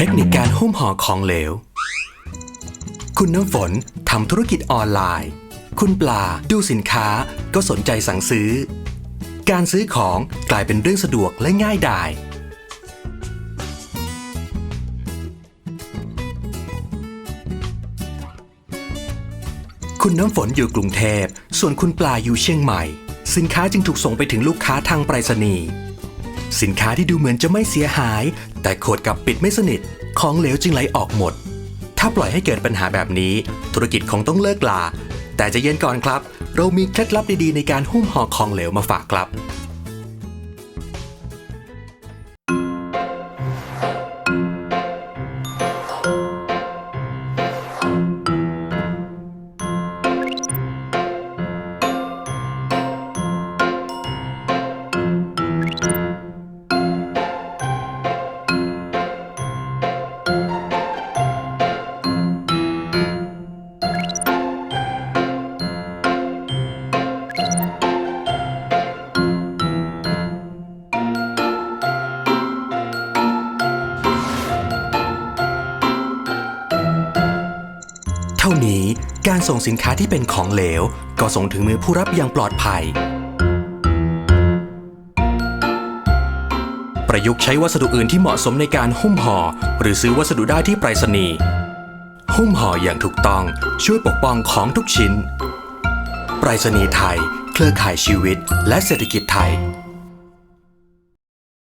เทคนิคการหุ้มห่อของเหลว คุณน้ำฝนทำธุรกิจออนไลน์ คุณปลาดูสินค้าก็สนใจสั่งซื้อ การซื้อของกลายเป็นเรื่องสะดวกและง่ายดาย คุณน้ำฝนอยู่กรุงเทพ ส่วนคุณปลาอยู่เชียงใหม่ สินค้าจึงถูกส่งไปถึงลูกค้าทางไปรษณีย์ สินค้าที่ดูเหมือนจะไม่เสียหาย แต่โคดกับปิดไม่สนิท ของเหลวจึงไหลออกหมด ถ้าปล่อยให้เกิดปัญหาแบบนี้ ธุรกิจคงต้องเลิกลา แต่จะเย็นก่อนครับ เรามีเคล็ดลับดีๆในการหุ้มห่อของเหลวมาฝากครับ ท่านี้การส่งสินค้าที่เป็นของเหลว ก็ส่งถึงมือผู้รับอย่างปลอดภัย ประยุกต์ใช้วัสดุอื่นที่เหมาะสมในการหุ้มห่อ หรือซื้อวัสดุได้ที่ไปรษณีย์หุ้มห่ออย่างถูกต้องช่วยปกป้องของทุกชิ้น ไปรษณีย์ไทย เครือข่ายชีวิต และเศรษฐกิจไทย